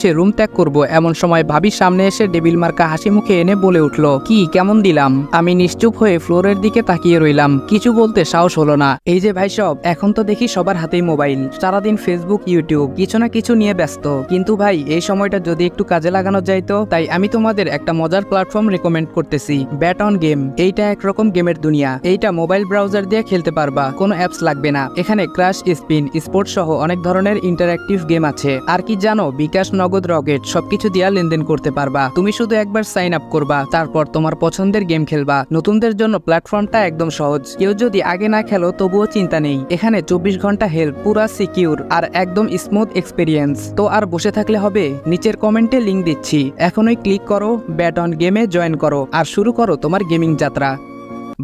সে room ত্যাগ করব। এমন সময় ভাবির সামনে এসে ডেবিল মার্কা হাসি মুখে এনে বলে উঠল, কি, কেমন দিলাম? আমি নিশ্চুপ হয়ে ফ্লোরের দিকে তাকিয়ে রইলাম। কিছু বলতে সাহস হলো না। এই যে ভাই সব, এখন তো দেখি সবার হাতেই মোবাইল। সারাদিন ফেসবুক ইউটিউব কিছু না কিছু নিয়ে ব্যস্ত। কিন্তু ভাই, এই সময়টা যদি একটু কাজে লাগানো যাইতো তাই আমি তোমাদের একটা মজার প্ল্যাটফর্ম রেকমেন্ড করতেছি ব্যাট অন গেম এইটা একরকম গেমের দুনিয়া। এইটা মোবাইল ব্রাউজার দিয়ে খেলতে পারবা। কোনো অ্যাপস লাগবে না। এখানে ক্রাশ স্পিন স্পোর্টস সহ অনেক ধরনের ইন্টারঅ্যাক্টিভ গেম আছে। আর কি জানো, বিকাশ নগদ রকেট, সবকিছু দিয়া লেনদেন করতে পারবা। তুমি শুধু একবার সাইন আপ করবা, তারপর তোমার পছন্দের গেম খেলবা। নতুনদের জন্য প্ল্যাটফর্মটা একদম সহজ। কেউ যদি আগে না খেলো, তবুও চিন্তা নেই। এখানে চব্বিশ ঘণ্টা হেল্প পুরা সিকিউর আর একদম স্মুথ এক্সপিরিয়েন্স তো আর বসে থাকলে হবে? নিচের কমেন্টে লিংক দিচ্ছি। এখনই ক্লিক করো ব্যাট অন গেমে জয়েন করো। আর শুরু করো তোমার গেমিং যাত্রা।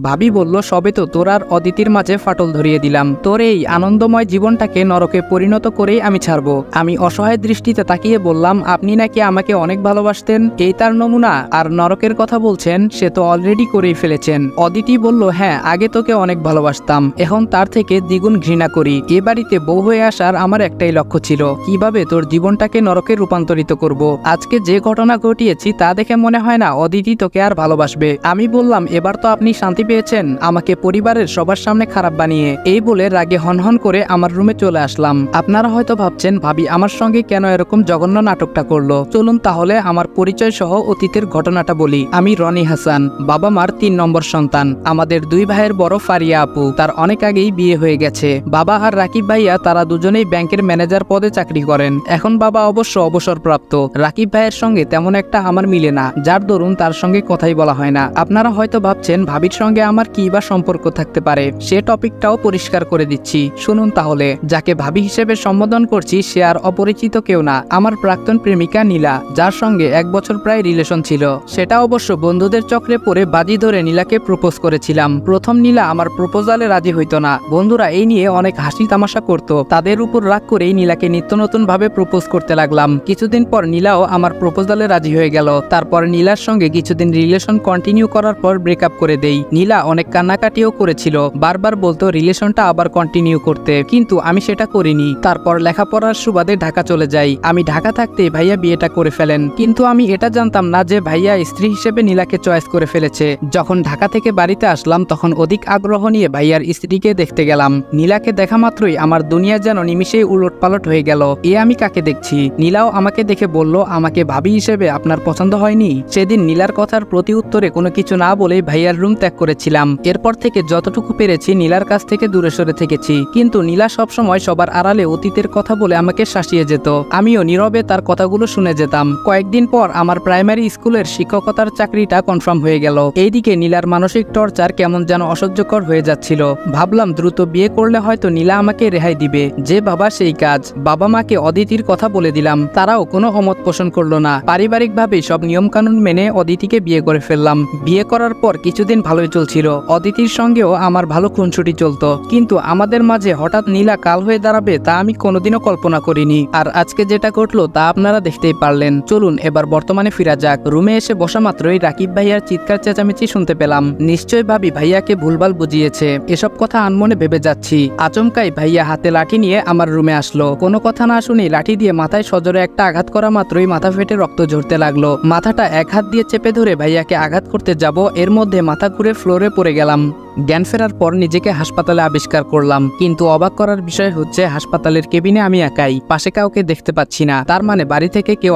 ভাবি বলল, সবে তো তোর আর অদিতির মাঝে ফাটল ধরিয়ে দিলাম। তোর এই আনন্দময় জীবনটাকে নরকে পরিণত করেই আমি ছাড়বো। আমি অসহায় দৃষ্টিতে তাকিয়ে বললাম, আপনি নাকি আমাকে অনেক ভালোবাসতেন? এই তার নমুনা? আর নরকের কথা বলছেন, সে তো অলরেডি করেই ফেলেছেন। অদিতি বলল হ্যাঁ আগে তোকে অনেক ভালোবাসতাম। এখন তার থেকে দ্বিগুণ ঘৃণা করি। এ বাড়িতে বউ হয়ে আসার আমার একটাই লক্ষ্য ছিল। কীভাবে তোর জীবনটাকে নরকে রূপান্তরিত করব? আজকে যে ঘটনা ঘটিয়েছি, তা দেখে মনে হয় না অদিতি তোকে আর ভালোবাসবে। আমি বললাম, এবার তো আপনি শান্তি পেয়েছেন। আমাকে পরিবারের সবার সামনে খারাপ বানিয়ে এই বলে রাগে হনহন করে আমার রুমে চলে আসলাম। আপনারা হয়তো ভাবছেন, ভাবি, আমার সঙ্গে কেন এরকম জঘন্য নাটকটা করল? চলুন তাহলে আমার পরিচয় সহ অতীতের ঘটনাটা বলি। আমি রনি হাসান, বাবা মার তিন নম্বর সন্তান। আমাদের দুই ভাইয়ের বড় ফারিয়া আপু, তার অনেক আগেই বিয়ে হয়ে গেছে। বাবা আর রাকিব ভাইয়া, তারা দুজনেই ব্যাংকের ম্যানেজার পদে চাকরি করেন। এখন বাবা অবশ্য অবসরপ্রাপ্ত। রাকিব ভাইয়ের সঙ্গে তেমন একটা আমার মিলে না, যার দরুন তার সঙ্গে কথাই বলা হয় না। আপনারা হয়তো ভাবছেন, ভাবির সঙ্গে আমার কি বা সম্পর্ক থাকতে পারে, সে টপিকটাও পরিষ্কার করে দিচ্ছি। শুনুন তাহলে, যাকে ভাবি হিসেবে সম্বোধন করছি সে আর অপরিচিত কেউ না, আমার প্রাক্তন প্রেমিকা নীলা, যার সঙ্গে এক বছর প্রায় রিলেশন ছিল। সেটা অবশ্য বন্ধুদের চক্রে পড়ে বাজি ধরে নীলাকে প্রপোজ করেছিলাম। প্রথম নীলা আমার প্রপোজালে রাজি হইতো না। বন্ধুরা এই নিয়ে অনেক হাসি তামাশা করত। তাদের উপর রাগ করেই নীলাকে নিত্য নতুন ভাবে প্রপোজ করতে লাগলাম। কিছুদিন পর নীলাও আমার প্রপোজালে রাজি হয়ে গেল। তারপর নীলার সঙ্গে কিছুদিন রিলেশন কন্টিনিউ করার পর ব্রেকআপ করে দেই। নীলা অনেক কান্নাকাটিও করেছিল। বারবার বলতো, রিলেশনটা আবার কন্টিনিউ করতে। কিন্তু আমি সেটা করিনি। তারপর লেখাপড়ার সুবাদে ঢাকা চলে যাই। আমি ঢাকা থাকতে ভাইয়া বিয়েটা করে ফেলেন। কিন্তু আমি এটা জানতাম না যে ভাইয়া স্ত্রী হিসেবে নীলাকে চয়েস করে ফেলেছে। যখন ঢাকা থেকে বাড়িতে আসলাম, তখন অধিক আগ্রহ নিয়ে ভাইয়ার স্ত্রীকে দেখতে গেলাম। নীলাকে দেখা মাত্রই আমার দুনিয়া যেন নিমিশেই উলট পালট হয়ে গেল। এ আমি কাকে দেখছি? নীলাও আমাকে দেখে বলল, আমাকে ভাবি হিসেবে আপনার পছন্দ হয়নি? সেদিন নীলার কথার প্রতি উত্তরে কোনো কিছু না বলে ভাইয়ার রুম ত্যাগ করেছিলাম। এরপর থেকে যতটুকু পেরেছি নীলার কাছ থেকে দূরে সরে থেকেছি। কিন্তু নীলা সবসময় সবার আড়ালে অতীতের কথা বলে আমাকে শাসিয়ে যেত। আমিও নীরবে তার কথাগুলো শুনে যেতাম। কয়েকদিন পর আমার প্রাইমারি স্কুলের শিক্ষকতার চাকরিটা কনফার্ম হয়ে গেল। এইদিকে নীলার মানসিক টর্চার কেমন যেন অসহ্যকর হয়ে যাচ্ছিল। ভাবলাম দ্রুত বিয়ে করলে হয়তো নীলা আমাকে রেহাই দিবে। যে বাবা সেই কাজ। বাবা মাকে অদিতির কথা বলে দিলাম। তারাও কোনো অমত পোষণ করল না। পারিবারিকভাবে সব নিয়মকানুন মেনে অদিতিকে বিয়ে করে ফেললাম। বিয়ে করার পর কিছুদিন ভালোই চলছিল। অদিতির সঙ্গেও আমার ভালো খুনছুটি চলতো। কিন্তু আমাদের মাঝে হঠাৎ নীলা কাল হয়ে দাঁড়াবে তা আমি কোনোদিনও কল্পনা করিনি। আর আজকে যেটা ঘটলো তা আপনারা দেখতেই পারলেন। চলুন এবার বর্তমানে ফিরা যাক। রুমে এসে বসা মাত্রই রাকিব ভাইয়ার চিৎকার চেঁচামেচি শুনতে পেলাম। নিশ্চয় ভাবি ভাইয়াকে ভুলভাল বুঝিয়েছে। এসব কথা আনমনে ভেবে যাচ্ছি। আচমকাই ভাইয়া হাতে লাঠি নিয়ে আমার রুমে আসলো। কোনো কথা না শুনে লাঠি দিয়ে মাথায় সজোরে একটা আঘাত করা মাত্রই মাথা ফেটে রক্ত ঝরতে লাগল। মাথাটা এক হাত দিয়ে চেপে ধরে ভাইয়াকে আঘাত করতে যাব। এর মধ্যে মাথা ঘুরে ফ্লোরে পড়ে গেলাম। জ্ঞান ফেরার পর নিজেকে হাসপাতালে আবিষ্কার করলাম। কিন্তু অবাক করার বিষয় হচ্ছে, হাসপাতালের কেবিনে আমি একাই, পাশে কাউকে দেখতে পাচ্ছি না। তার মানে বাড়ি থেকে কেউ